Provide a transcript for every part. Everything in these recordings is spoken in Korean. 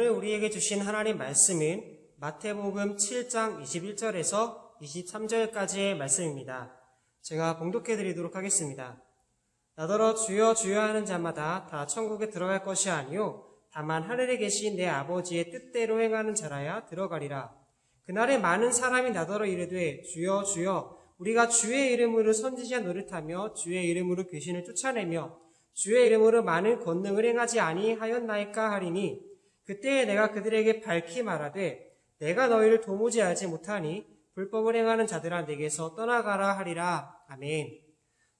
오늘 우리에게 주신 하나님 말씀은 마태복음 7장 21절에서 23절까지의 말씀입니다. 제가 봉독해 드리도록 하겠습니다. 나더러 주여 주여 하는 자마다 다 천국에 들어갈 것이 아니요 다만 하늘에 계신 내 아버지의 뜻대로 행하는 자라야 들어가리라. 그날에 많은 사람이 나더러 이르되 주여 주여 우리가 주의 이름으로 선지자 노릇하며 주의 이름으로 귀신을 쫓아내며 주의 이름으로 많은 권능을 행하지 아니하였나이까 하리니 그때에 내가 그들에게 밝히 말하되 내가 너희를 도무지 알지 못하니 불법을 행하는 자들아 내게서 떠나가라 하리라. 아멘.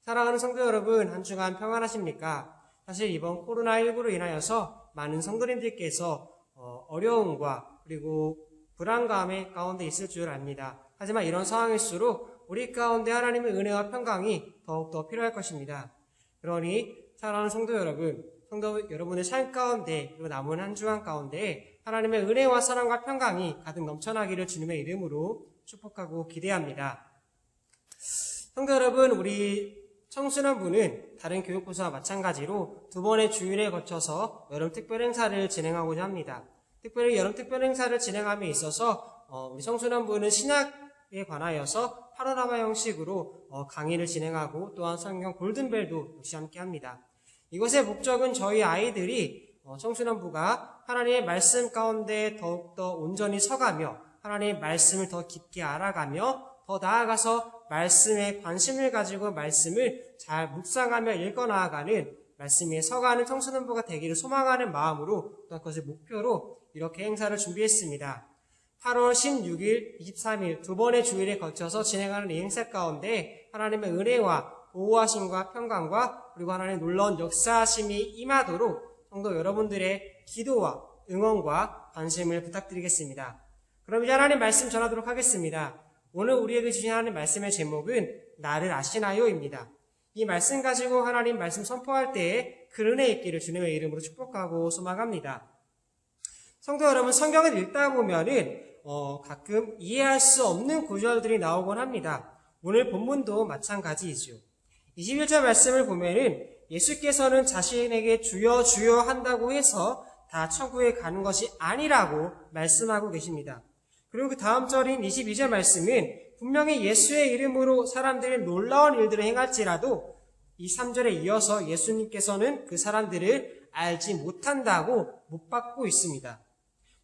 사랑하는 성도 여러분, 한 주간 평안하십니까? 사실 이번 코로나19로 인하여서 많은 성도님들께서 어, 어려움과 그리고 불안감의 가운데 있을 줄 압니다. 하지만 이런 상황일수록 우리 가운데 하나님의 은혜와 평강이 더욱더 필요할 것입니다. 그러니 사랑하는 성도 여러분, 성도 여러분의 삶 가운데 그리고 남은 한 주간 가운데 하나님의 은혜와 사랑과 평강이 가득 넘쳐나기를 주님의 이름으로 축복하고 기대합니다. 성도 여러분, 우리 청소년부는 다른 교육부서와 마찬가지로 두 번의 주일에 거쳐서 여름 특별 행사를 진행하고자 합니다. 특별히 여름 특별 행사를 진행함에 있어서 어, 우리 청소년부는 신학에 관하여서 파노라마 형식으로 어, 강의를 진행하고 또한 성경 골든벨도 역시 함께 합니다. 이것의 목적은 저희 아이들이 어, 청소년부가 하나님의 말씀 가운데 더욱더 온전히 서가며 하나님의 말씀을 더 깊게 알아가며 더 나아가서 말씀에 관심을 가지고 말씀을 잘 묵상하며 읽어 나아가는 말씀에 서가는 청소년부가 되기를 소망하는 마음으로 또 그것을 목표로 이렇게 행사를 준비했습니다. 8월 16일, 23일 두 번의 주일에 거쳐서 진행하는 이 행사 가운데 하나님의 은혜와 보호하심과 평강과 그리고 하나님의 놀라운 역사하심이 임하도록 성도 여러분들의 기도와 응원과 관심을 부탁드리겠습니다. 그럼 이제 하나님 말씀 전하도록 하겠습니다. 오늘 우리에게 주신 하나님 말씀의 제목은 나를 아시나요입니다. 이 말씀 가지고 하나님 말씀 선포할 때에 그 은혜 있기를 주님의 이름으로 축복하고 소망합니다. 성도 여러분, 성경을 읽다 보면은 어, 가끔 이해할 수 없는 구절들이 나오곤 합니다. 오늘 본문도 마찬가지이죠. 21절 말씀을 보면은 예수께서는 자신에게 주여 주여 한다고 해서 다 천국에 가는 것이 아니라고 말씀하고 계십니다. 그리고 그 다음 절인 22절 말씀은 분명히 예수의 이름으로 사람들이 놀라운 일들을 행할지라도 이 3절에 이어서 예수님께서는 그 사람들을 알지 못한다고 못 받고 있습니다.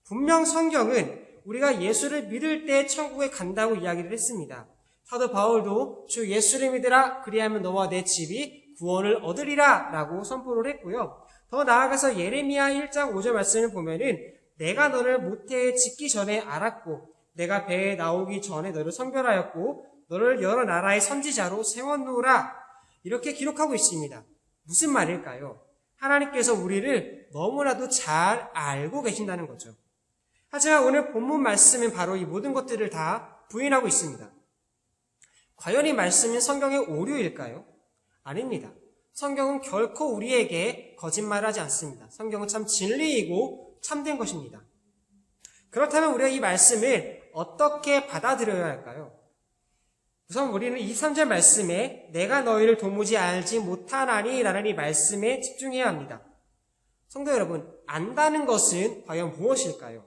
분명 성경은 우리가 예수를 믿을 때 천국에 간다고 이야기를 했습니다. 사도 바울도 주 예수를 믿으라 그리하면 너와 내 집이 구원을 얻으리라 라고 선포를 했고요. 더 나아가서 예레미야 1장 5절 말씀을 보면은 내가 너를 모태에 짓기 전에 알았고 내가 배에 나오기 전에 너를 선별하였고 너를 여러 나라의 선지자로 세웠노라 이렇게 기록하고 있습니다. 무슨 말일까요? 하나님께서 우리를 너무나도 잘 알고 계신다는 거죠. 하지만 오늘 본문 말씀은 바로 이 모든 것들을 다 부인하고 있습니다. 과연 이 말씀은 성경의 오류일까요? 아닙니다. 성경은 결코 우리에게 거짓말하지 않습니다. 성경은 참 진리이고 참된 것입니다. 그렇다면 우리가 이 말씀을 어떻게 받아들여야 할까요? 우선 우리는 2, 3절 말씀에 내가 너희를 도무지 알지 못하나니 라는 이 말씀에 집중해야 합니다. 성도 여러분, 안다는 것은 과연 무엇일까요?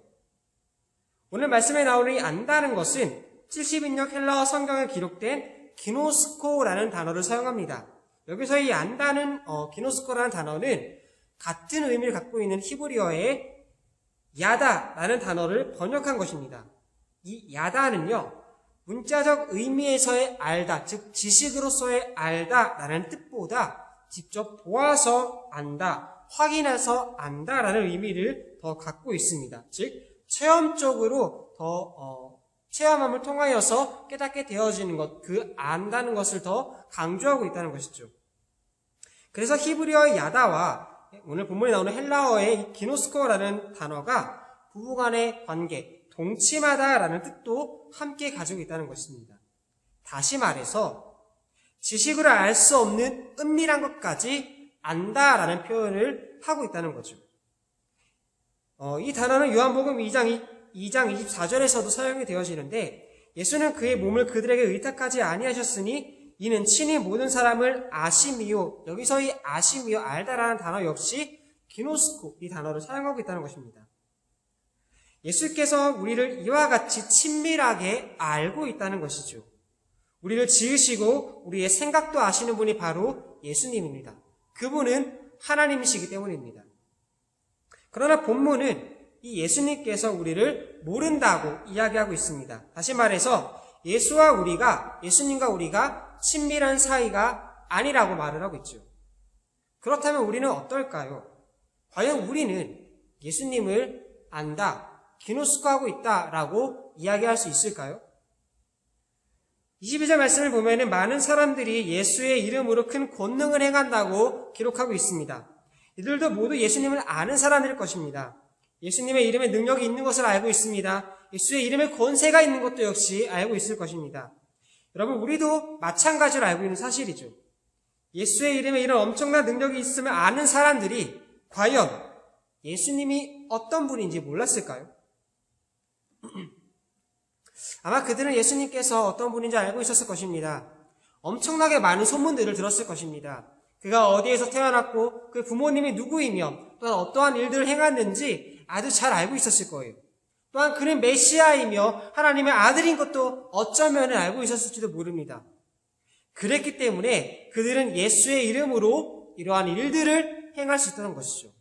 오늘 말씀에 나오는 이 안다는 것은 70인역 헬라어 성경에 기록된 기노스코라는 단어를 사용합니다. 여기서 이 안다는 어, 기노스코라는 단어는 같은 의미를 갖고 있는 히브리어의 야다라는 단어를 번역한 것입니다. 이 야다는요, 문자적 의미에서의 알다, 즉 지식으로서의 알다라는 뜻보다 직접 보아서 안다, 확인해서 안다라는 의미를 더 갖고 있습니다. 즉 체험적으로 더 어, 체험함을 통하여서 깨닫게 되어지는 것, 그 안다는 것을 더 강조하고 있다는 것이죠. 그래서 히브리어의 야다와 오늘 본문에 나오는 헬라어의 기노스코라는 단어가 부부간의 관계, 동침하다라는 뜻도 함께 가지고 있다는 것입니다. 다시 말해서 지식으로 알 수 없는 은밀한 것까지 안다라는 표현을 하고 있다는 거죠. 어, 이 단어는 요한복음 2장, 2장 24절에서도 사용이 되어지는데 예수는 그의 몸을 그들에게 의탁하지 아니하셨으니 이는 친히 모든 사람을 아시미요. 여기서 이 아시미요, 알다라는 단어 역시 기노스코 이 단어를 사용하고 있다는 것입니다. 예수께서 우리를 이와 같이 친밀하게 알고 있다는 것이죠. 우리를 지으시고 우리의 생각도 아시는 분이 바로 예수님입니다. 그분은 하나님이시기 때문입니다. 그러나 본문은 이 예수님께서 우리를 모른다고 이야기하고 있습니다. 다시 말해서 예수와 우리가, 예수님과 우리가 친밀한 사이가 아니라고 말을 하고 있죠. 그렇다면 우리는 어떨까요? 과연 우리는 예수님을 안다, 기노스코하고 있다라고 이야기할 수 있을까요? 22절 말씀을 보면 많은 사람들이 예수의 이름으로 큰 권능을 행한다고 기록하고 있습니다. 이들도 모두 예수님을 아는 사람일 것입니다. 예수님의 이름에 능력이 있는 것을 알고 있습니다. 예수의 이름에 권세가 있는 것도 역시 알고 있을 것입니다. 여러분, 우리도 마찬가지로 알고 있는 사실이죠. 예수의 이름에 이런 엄청난 능력이 있음을 아는 사람들이 과연 예수님이 어떤 분인지 몰랐을까요? 아마 그들은 예수님께서 어떤 분인지 알고 있었을 것입니다. 엄청나게 많은 소문들을 들었을 것입니다. 그가 어디에서 태어났고 그 부모님이 누구이며 또한 어떠한 일들을 행했는지 아주 잘 알고 있었을 거예요. 또한 그는 메시아이며 하나님의 아들인 것도 어쩌면 알고 있었을지도 모릅니다. 그랬기 때문에 그들은 예수의 이름으로 이러한 일들을 행할 수 있다는 것이죠.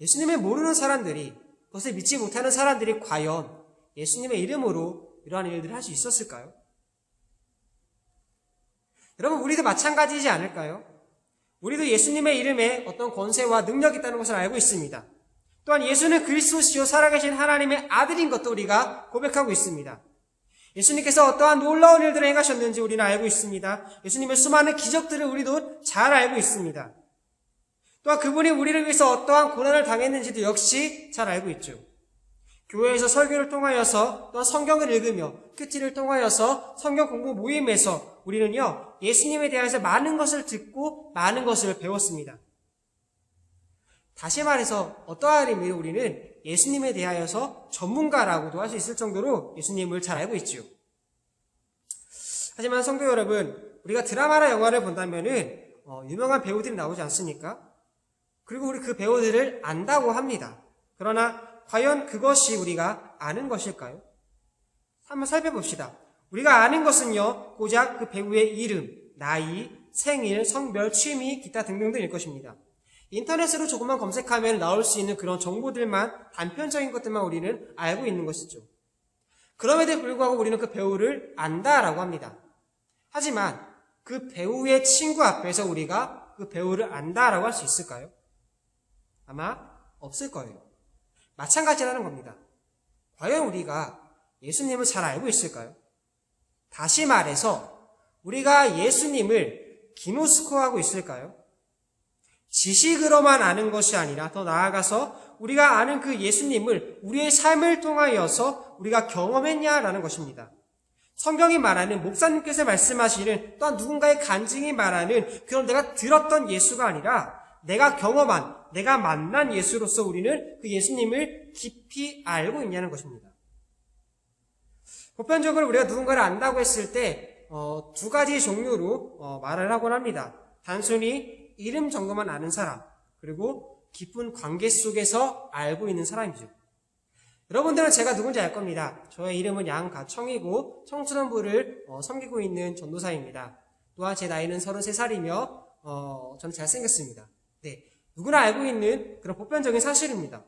예수님을 모르는 사람들이 그것을 믿지 못하는 사람들이 과연 예수님의 이름으로 이러한 일들을 할 수 있었을까요? 여러분, 우리도 마찬가지이지 않을까요? 우리도 예수님의 이름에 어떤 권세와 능력이 있다는 것을 알고 있습니다. 또한 예수는 그리스도시요 살아계신 하나님의 아들인 것도 우리가 고백하고 있습니다. 예수님께서 어떠한 놀라운 일들을 행하셨는지 우리는 알고 있습니다. 예수님의 수많은 기적들을 우리도 잘 알고 있습니다. 또한 그분이 우리를 위해서 어떠한 고난을 당했는지도 역시 잘 알고 있죠. 교회에서 설교를 통하여서 또한 성경을 읽으며 큐티를 통하여서 성경 공부 모임에서 우리는요 예수님에 대해서 많은 것을 듣고 많은 것을 배웠습니다. 다시 말해서 어떠한 의미로 우리는 예수님에 대하여서 전문가라고도 할 수 있을 정도로 예수님을 잘 알고 있죠. 하지만 성도 여러분, 우리가 드라마나 영화를 본다면은 어, 유명한 배우들이 나오지 않습니까? 그리고 우리 그 배우들을 안다고 합니다. 그러나 과연 그것이 우리가 아는 것일까요? 한번 살펴봅시다. 우리가 아는 것은요, 고작 그 배우의 이름, 나이, 생일, 성별, 취미, 기타 등등등일 것입니다. 인터넷으로 조금만 검색하면 나올 수 있는 그런 정보들만, 단편적인 것들만 우리는 알고 있는 것이죠. 그럼에도 불구하고 우리는 그 배우를 안다라고 합니다. 하지만 그 배우의 친구 앞에서 우리가 그 배우를 안다라고 할 수 있을까요? 아마 없을 거예요. 마찬가지라는 겁니다. 과연 우리가 예수님을 잘 알고 있을까요? 다시 말해서 우리가 예수님을 기노스코하고 있을까요? 지식으로만 아는 것이 아니라 더 나아가서 우리가 아는 그 예수님을 우리의 삶을 통하여서 우리가 경험했냐라는 것입니다. 성경이 말하는 목사님께서 말씀하시는 또한 누군가의 간증이 말하는 그런 내가 들었던 예수가 아니라 내가 경험한 내가 만난 예수로서 우리는 그 예수님을 깊이 알고 있냐는 것입니다. 보편적으로 우리가 누군가를 안다고 했을 때, 어, 두 가지 종류로 어, 말을 하곤 합니다. 단순히 이름 정도만 아는 사람, 그리고 깊은 관계 속에서 알고 있는 사람이죠. 여러분들은 제가 누군지 알 겁니다. 저의 이름은 양가청이고 청소년부를 어, 섬기고 있는 전도사입니다. 또한 제 나이는 33살이며 어, 저는 잘생겼습니다. 네, 누구나 알고 있는 그런 보편적인 사실입니다.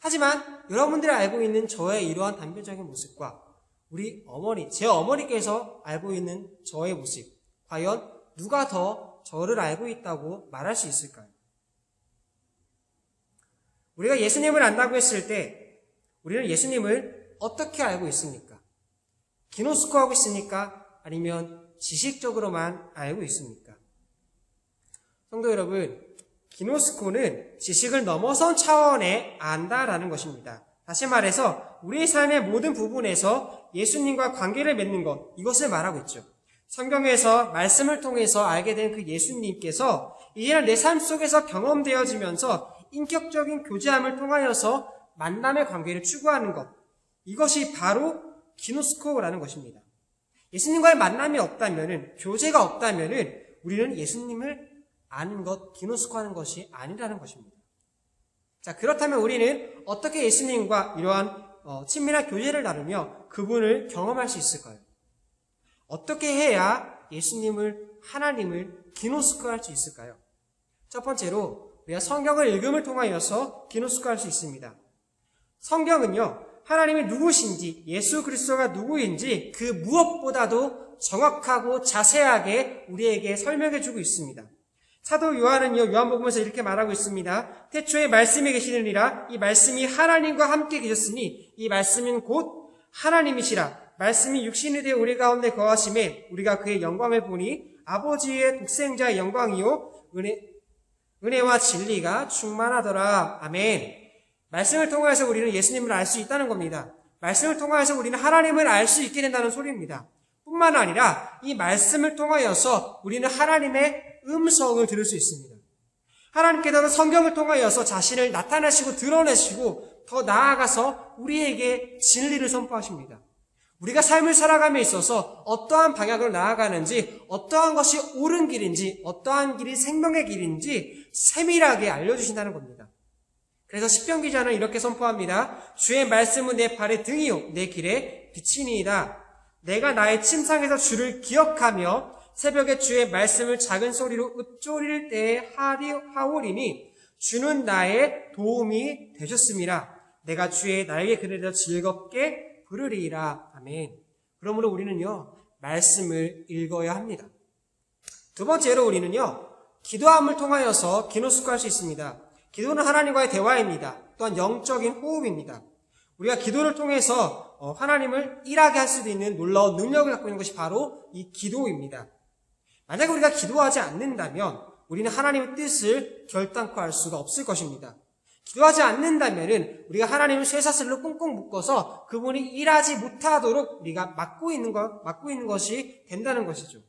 하지만 여러분들이 알고 있는 저의 이러한 단편적인 모습과 우리 어머니, 제 어머니께서 알고 있는 저의 모습, 과연 누가 더 저를 알고 있다고 말할 수 있을까요? 우리가 예수님을 안다고 했을 때 우리는 예수님을 어떻게 알고 있습니까? 기노스코하고 있습니까? 아니면 지식적으로만 알고 있습니까? 성도 여러분, 기노스코는 지식을 넘어선 차원에 안다라는 것입니다. 다시 말해서 우리의 삶의 모든 부분에서 예수님과 관계를 맺는 것, 이것을 말하고 있죠. 성경에서 말씀을 통해서 알게 된 그 예수님께서 이제는 내 삶 속에서 경험되어지면서 인격적인 교제함을 통하여서 만남의 관계를 추구하는 것. 이것이 바로 기노스코라는 것입니다. 예수님과의 만남이 없다면은, 교제가 없다면은, 우리는 예수님을 아는 것, 기노스코 하는 것이 아니라는 것입니다. 자, 그렇다면 우리는 어떻게 예수님과 이러한 어, 친밀한 교제를 나누며 그분을 경험할 수 있을까요? 어떻게 해야 예수님을, 하나님을 기노스코할 수 있을까요? 첫 번째로 우리가 성경을 읽음을 통하여서 기노스코할 수 있습니다. 성경은요, 하나님이 누구신지, 예수 그리스도가 누구인지 그 무엇보다도 정확하고 자세하게 우리에게 설명해 주고 있습니다. 사도 요한은요, 요한복음에서 이렇게 말하고 있습니다. 태초에 말씀이 계시느니라, 이 말씀이 하나님과 함께 계셨으니, 이 말씀은 곧 하나님이시라. 말씀이 육신이 되어 우리 가운데 거하심에 우리가 그의 영광을 보니 아버지의 독생자의 영광이요 은혜 은혜와 진리가 충만하더라. 아멘. 말씀을 통하여서 우리는 예수님을 알 수 있다는 겁니다. 말씀을 통하여서 우리는 하나님을 알 수 있게 된다는 소리입니다. 뿐만 아니라 이 말씀을 통하여서 우리는 하나님의 음성을 들을 수 있습니다. 하나님께서는 성경을 통하여서 자신을 나타내시고 드러내시고 더 나아가서 우리에게 진리를 선포하십니다. 우리가 삶을 살아감에 있어서 어떠한 방향으로 나아가는지, 어떠한 것이 옳은 길인지, 어떠한 길이 생명의 길인지 세밀하게 알려주신다는 겁니다. 그래서 시편 기자는 이렇게 선포합니다. 주의 말씀은 내 발의 등이요, 내 길에 빛이니이다. 내가 나의 침상에서 주를 기억하며 새벽에 주의 말씀을 작은 소리로 읊조릴 때에 하오리니 주는 나의 도움이 되셨습니다. 내가 주의 날개 그늘에서 즐겁게 부르리이라. 아멘. 그러므로 우리는요, 말씀을 읽어야 합니다. 두 번째로 우리는요, 기도함을 통하여서 기노스코할 수 있습니다. 기도는 하나님과의 대화입니다. 또한 영적인 호흡입니다. 우리가 기도를 통해서 어, 하나님을 일하게 할 수도 있는 놀라운 능력을 갖고 있는 것이 바로 이 기도입니다. 만약에 우리가 기도하지 않는다면 우리는 하나님의 뜻을 결단코 알 수가 없을 것입니다. 기도하지 않는다면은 우리가 하나님을 쇠사슬로 꽁꽁 묶어서 그분이 일하지 못하도록 우리가 막고 있는 것, 막고 있는 것이 된다는 것이죠.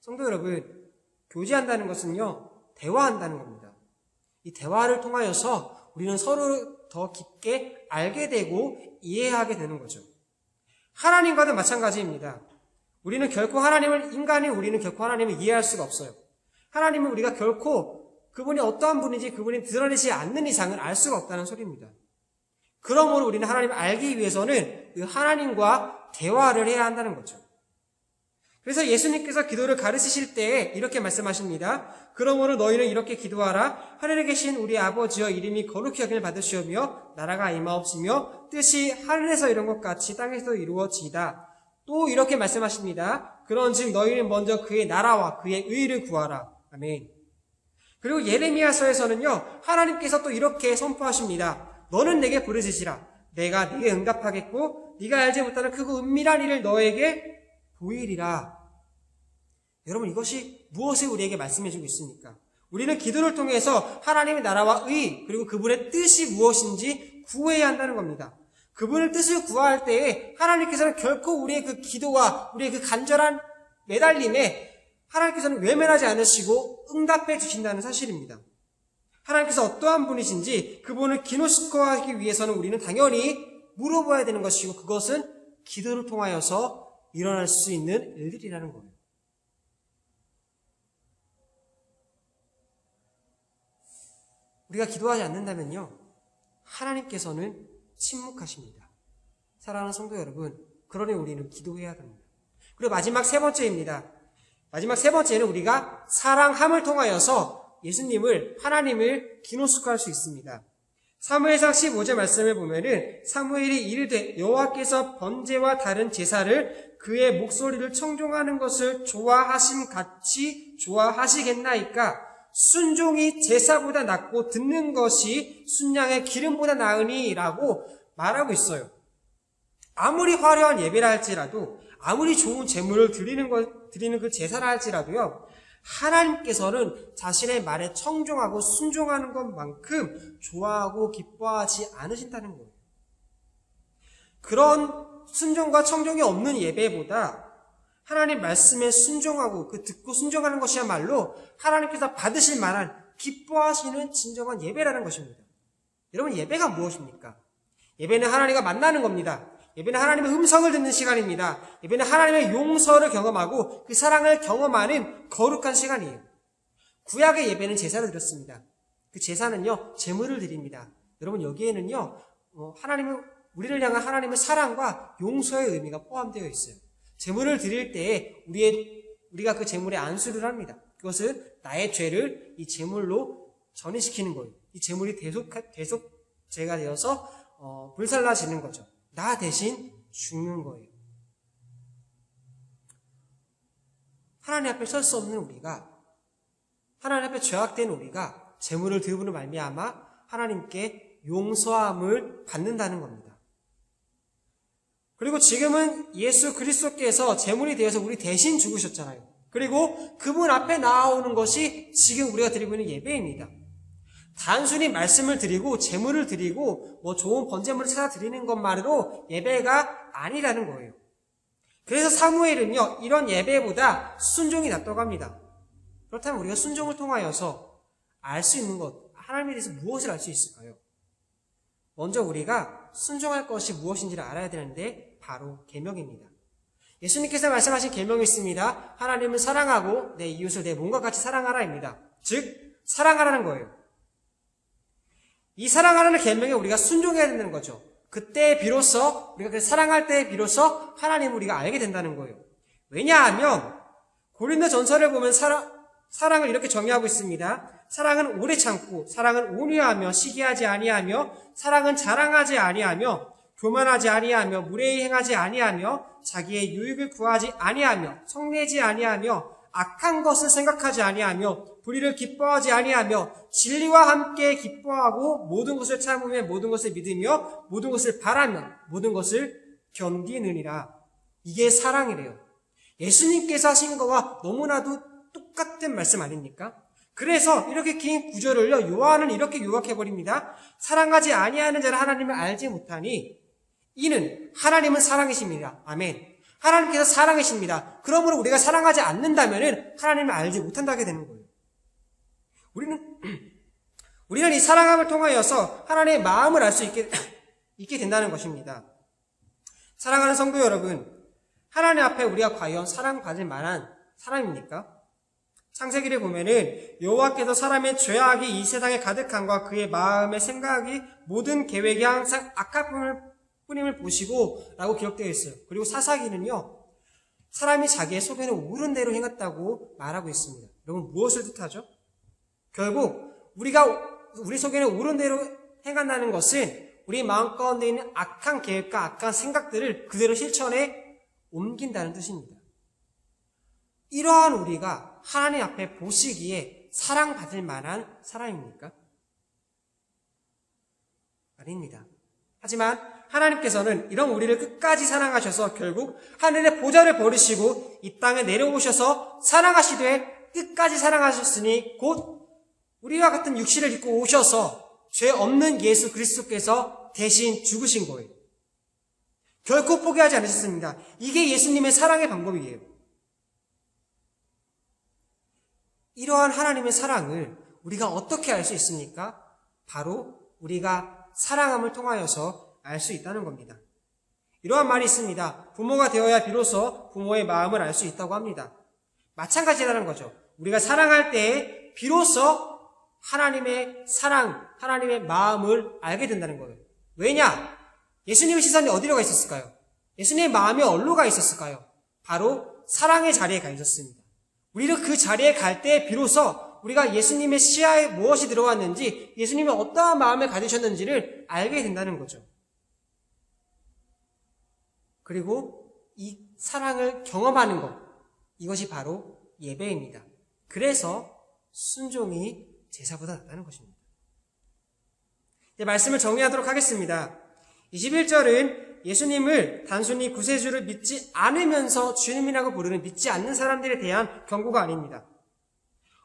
성도 여러분, 교제한다는 것은요, 대화한다는 겁니다. 이 대화를 통하여서 우리는 서로 더 깊게 알게 되고 이해하게 되는 거죠. 하나님과도 마찬가지입니다. 우리는 결코 하나님을, 인간이 우리는 결코 하나님을 이해할 수가 없어요. 하나님은 우리가 결코 그분이 어떠한 분인지 그분이 드러내지 않는 이상은 알 수가 없다는 소리입니다. 그러므로 우리는 하나님을 알기 위해서는 그 하나님과 대화를 해야 한다는 거죠. 그래서 예수님께서 기도를 가르치실 때 이렇게 말씀하십니다. 그러므로 너희는 이렇게 기도하라. 하늘에 계신 우리 아버지여 이름이 거룩히 여김을 받으시오며 나라가 임하옵시며 뜻이 하늘에서 이룬 것 같이 땅에서 이루어지이다. 또 이렇게 말씀하십니다. 그런즉 너희는 먼저 그의 나라와 그의 의를 구하라. 아멘. 그리고 예레미야서에서는요, 하나님께서 또 이렇게 선포하십니다. 너는 내게 부르짖으라. 내가 네게 응답하겠고, 네가 알지 못하는 크고 은밀한 일을 너에게 보이리라. 여러분, 이것이 무엇을 우리에게 말씀해주고 있습니까? 우리는 기도를 통해서 하나님의 나라와 의, 그리고 그분의 뜻이 무엇인지 구해야 한다는 겁니다. 그분의 뜻을 구할 때에 하나님께서는 결코 우리의 그 기도와 우리의 그 간절한 매달림에 하나님께서는 외면하지 않으시고 응답해 주신다는 사실입니다. 하나님께서 어떠한 분이신지 그분을 기노스코하기 위해서는 우리는 당연히 물어봐야 되는 것이고 그것은 기도를 통하여서 일어날 수 있는 일들이라는 거예요. 우리가 기도하지 않는다면요. 하나님께서는 침묵하십니다. 사랑하는 성도 여러분, 그러니 우리는 기도해야 됩니다. 그리고 마지막 세 번째입니다. 마지막 세 번째는 우리가 사랑함을 통하여서 예수님을 하나님을 기노스코할 수 있습니다. 사무엘상 15절 말씀을 보면은 사무엘이 이르되 여호와께서 번제와 다른 제사를 그의 목소리를 청종하는 것을 좋아하심 같이 좋아하시겠나이까 순종이 제사보다 낫고 듣는 것이 순양의 기름보다 나으니라고 말하고 있어요. 아무리 화려한 예배라 할지라도 아무리 좋은 제물을 드리는 것, 드리는 그 제사를 할지라도요, 하나님께서는 자신의 말에 청종하고 순종하는 것만큼 좋아하고 기뻐하지 않으신다는 거예요. 그런 순종과 청종이 없는 예배보다 하나님 말씀에 순종하고 그 듣고 순종하는 것이야말로 하나님께서 받으실 만한 기뻐하시는 진정한 예배라는 것입니다. 여러분 예배가 무엇입니까? 예배는 하나님과 만나는 겁니다. 예배는 하나님의 음성을 듣는 시간입니다. 예배는 하나님의 용서를 경험하고 그 사랑을 경험하는 거룩한 시간이에요. 구약의 예배는 제사를 드렸습니다. 그 제사는요, 제물을 드립니다. 여러분, 여기에는요, 어, 하나님은, 우리를 향한 하나님의 사랑과 용서의 의미가 포함되어 있어요. 제물을 드릴 때에 우리의, 우리가 그 제물에 안수를 합니다. 그것은 나의 죄를 이 제물로 전이시키는 거예요. 이 제물이 대속, 대속죄가 되어서, 어, 불살라지는 거죠. 나 대신 죽는 거예요. 하나님 앞에 설 수 없는 우리가 하나님 앞에 죄악된 우리가 재물을 드림으로 말미암아 하나님께 용서함을 받는다는 겁니다. 그리고 지금은 예수 그리스도께서 재물이 되어서 우리 대신 죽으셨잖아요. 그리고 그분 앞에 나오는 것이 지금 우리가 드리고 있는 예배입니다. 단순히 말씀을 드리고 재물을 드리고 뭐 좋은 번제물을 찾아 드리는 것만으로 예배가 아니라는 거예요. 그래서 사무엘은요, 이런 예배보다 순종이 낫다고 합니다. 그렇다면 우리가 순종을 통하여서 알 수 있는 것, 하나님에 대해서 무엇을 알 수 있을까요? 먼저 우리가 순종할 것이 무엇인지를 알아야 되는데 바로 계명입니다. 예수님께서 말씀하신 계명이 있습니다. 하나님을 사랑하고 내 이웃을 내 몸과 같이 사랑하라입니다. 즉 사랑하라는 거예요. 이 사랑하라는 계명에 우리가 순종해야 된다는 거죠. 그때 비로소 우리가 그 사랑할 때 비로소 하나님을 우리가 알게 된다는 거예요. 왜냐하면 고린도 전설을 보면 사랑, 사랑을 이렇게 정의하고 있습니다. 사랑은 오래 참고 사랑은 온유하며 시기하지 아니하며 사랑은 자랑하지 아니하며 교만하지 아니하며 무례히 행하지 아니하며 자기의 유익을 구하지 아니하며 성내지 아니하며 악한 것을 생각하지 아니하며 불의를 기뻐하지 아니하며 진리와 함께 기뻐하고 모든 것을 참으며 모든 것을 믿으며 모든 것을 바라며 모든 것을 견디느니라. 이게 사랑이래요. 예수님께서 하신 거와 너무나도 똑같은 말씀 아닙니까? 그래서 이렇게 긴 구절을요, 요한은 이렇게 요약해 버립니다. 사랑하지 아니하는 자는 하나님을 알지 못하니, 이는 하나님은 사랑이십니다. 아멘. 하나님께서 사랑이십니다. 그러므로 우리가 사랑하지 않는다면 하나님을 알지 못한다게 되는 거예요. 우리는, 우리는 이 사랑함을 통하여서 하나님의 마음을 알 수 있게, 있게 된다는 것입니다. 사랑하는 성도 여러분, 하나님 앞에 우리가 과연 사랑받을 만한 사람입니까? 창세기를 보면은 여호와께서 사람의 죄악이 이 세상에 가득한과 그의 마음의 생각이 모든 계획이 항상 악한 뿐임을 보시고 라고 기록되어 있어요. 그리고 사사기는요. 사람이 자기의 속에는 옳은 대로 행했다고 말하고 있습니다. 여러분 무엇을 뜻하죠? 결국 우리가 우리 속에는 옳은 대로 행한다는 것은 우리 마음 가운데 있는 악한 계획과 악한 생각들을 그대로 실천해 옮긴다는 뜻입니다. 이러한 우리가 하나님 앞에 보시기에 사랑받을 만한 사람입니까? 아닙니다. 하지만 하나님께서는 이런 우리를 끝까지 사랑하셔서 결국 하늘의 보좌를 버리시고 이 땅에 내려오셔서 사랑하시되 끝까지 사랑하셨으니 곧 우리와 같은 육신을 입고 오셔서 죄 없는 예수 그리스도께서 대신 죽으신 거예요. 결코 포기하지 않으셨습니다. 이게 예수님의 사랑의 방법이에요. 이러한 하나님의 사랑을 우리가 어떻게 알 수 있습니까? 바로 우리가 사랑함을 통하여서 알 수 있다는 겁니다. 이러한 말이 있습니다. 부모가 되어야 비로소 부모의 마음을 알 수 있다고 합니다. 마찬가지라는 거죠. 우리가 사랑할 때 비로소 하나님의 사랑, 하나님의 마음을 알게 된다는 거예요. 왜냐? 예수님의 시선이 어디로 가 있었을까요? 예수님의 마음이 어디로 가 있었을까요? 바로 사랑의 자리에 가 있었습니다. 우리는 그 자리에 갈 때 비로소 우리가 예수님의 시야에 무엇이 들어왔는지, 예수님이 어떠한 마음을 가지셨는지를 알게 된다는 거죠. 그리고 이 사랑을 경험하는 것, 이것이 바로 예배입니다. 그래서 순종이 제사보다 낫다는 것입니다. 이제 말씀을 정리하도록 하겠습니다. 21절은 예수님을 단순히 구세주를 믿지 않으면서 주님이라고 부르는 믿지 않는 사람들에 대한 경고가 아닙니다.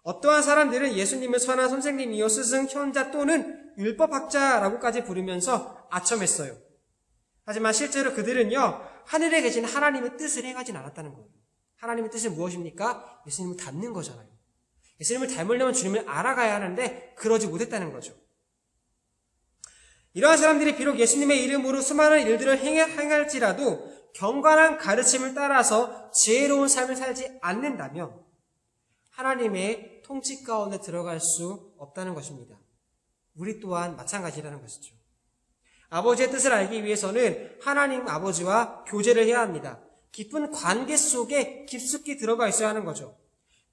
어떠한 사람들은 예수님을 선한 선생님이요 스승, 현자 또는 율법학자라고까지 부르면서 아첨했어요. 하지만 실제로 그들은요, 하늘에 계신 하나님의 뜻을 행하진 않았다는 거예요. 하나님의 뜻은 무엇입니까? 예수님을 닮는 거잖아요. 예수님을 닮으려면 주님을 알아가야 하는데 그러지 못했다는 거죠. 이러한 사람들이 비록 예수님의 이름으로 수많은 일들을 행할지라도 경건한 가르침을 따라서 지혜로운 삶을 살지 않는다면 하나님의 통치 가운데 들어갈 수 없다는 것입니다. 우리 또한 마찬가지라는 것이죠. 아버지의 뜻을 알기 위해서는 하나님 아버지와 교제를 해야 합니다. 깊은 관계 속에 깊숙이 들어가 있어야 하는 거죠.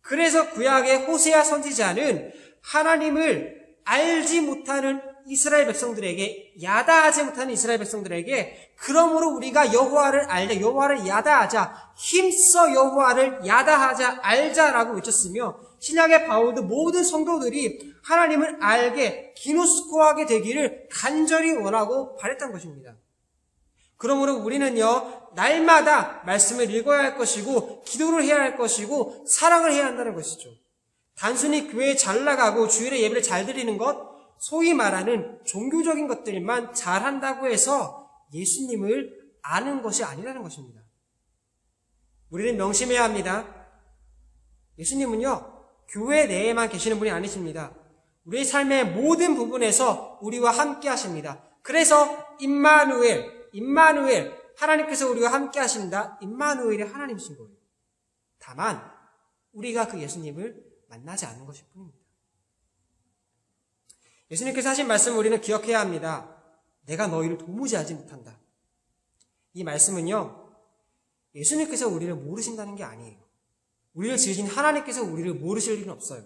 그래서 구약의 호세아 선지자는 하나님을 알지 못하는 이스라엘 백성들에게 야다하지 못하는 이스라엘 백성들에게 그러므로 우리가 여호와를 알자 여호와를 야다하자 힘써 여호와를 야다하자 알자라고 외쳤으며 신약의 바울도 모든 성도들이 하나님을 알게 기노스코하게 되기를 간절히 원하고 바랬던 것입니다. 그러므로 우리는요, 날마다 말씀을 읽어야 할 것이고, 기도를 해야 할 것이고, 사랑을 해야 한다는 것이죠. 단순히 교회에 잘 나가고 주일에 예배를 잘 드리는 것, 소위 말하는 종교적인 것들만 잘한다고 해서 예수님을 아는 것이 아니라는 것입니다. 우리는 명심해야 합니다. 예수님은요, 교회 내에만 계시는 분이 아니십니다. 우리의 삶의 모든 부분에서 우리와 함께 하십니다. 그래서 임마누엘, 임마누엘, 하나님께서 우리와 함께 하신다. 임마누엘이 하나님이신 거예요. 다만 우리가 그 예수님을 만나지 않는 것일 뿐입니다. 예수님께서 하신 말씀을 우리는 기억해야 합니다. 내가 너희를 도무지 알지 못한다. 이 말씀은요, 예수님께서 우리를 모르신다는 게 아니에요. 우리를 지으신 하나님께서 우리를 모르실 일은 없어요.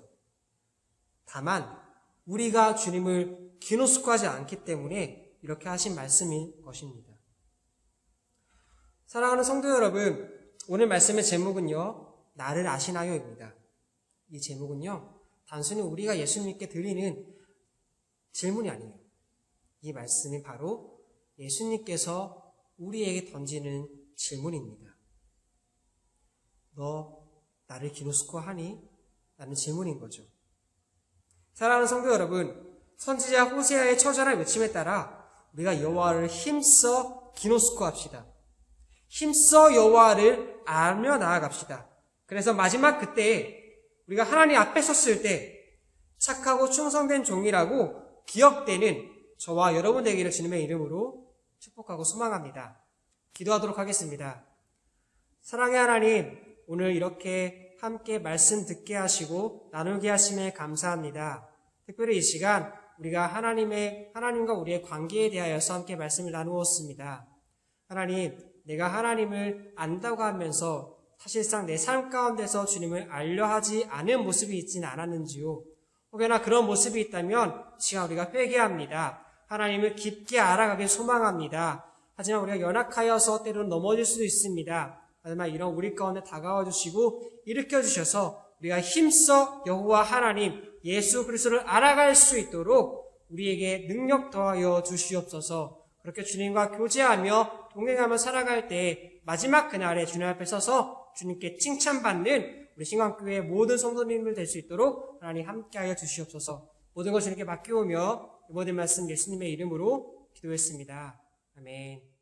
다만, 우리가 주님을 기노스코하지 않기 때문에 이렇게 하신 말씀인 것입니다. 사랑하는 성도 여러분, 오늘 말씀의 제목은요, 나를 아시나요입니다. 이 제목은요, 단순히 우리가 예수님께 드리는 질문이 아니에요. 이 말씀이 바로 예수님께서 우리에게 던지는 질문입니다. 너 나를 기노스코 하니? 라는 질문인 거죠. 사랑하는 성도 여러분, 선지자 호세아의 처절한 외침에 따라 우리가 여호와를 힘써 기노스코 합시다. 힘써 여호와를 알며 나아갑시다. 그래서 마지막 그때 우리가 하나님 앞에 섰을 때 착하고 충성된 종이라고 기억되는 저와 여러분 되기를 주님의 이름으로 축복하고 소망합니다. 기도하도록 하겠습니다. 사랑의 하나님, 오늘 이렇게 함께 말씀 듣게 하시고 나누게 하심에 감사합니다. 특별히 이 시간 우리가 하나님의 하나님과 우리의 관계에 대하여서 함께 말씀을 나누었습니다. 하나님, 내가 하나님을 안다고 하면서 사실상 내 삶 가운데서 주님을 알려 하지 않은 모습이 있지는 않았는지요. 혹여나 그런 모습이 있다면 지금 우리가 회개합니다. 하나님을 깊게 알아가길 소망합니다. 하지만 우리가 연약하여서 때로는 넘어질 수도 있습니다. 하지만 이런 우리 가운데 다가와 주시고 일으켜 주셔서 우리가 힘써 여호와 하나님 예수 그리스도를 알아갈 수 있도록 우리에게 능력 더하여 주시옵소서. 그렇게 주님과 교제하며 동행하며 살아갈 때 마지막 그날에 주님 앞에 서서 주님께 칭찬받는 우리 신광교회의 모든 성도님들 될 수 있도록 하나님 함께하여 주시옵소서. 모든 것을 이렇게 맡겨오며 모든 말씀 예수님의 이름으로 기도했습니다. 아멘.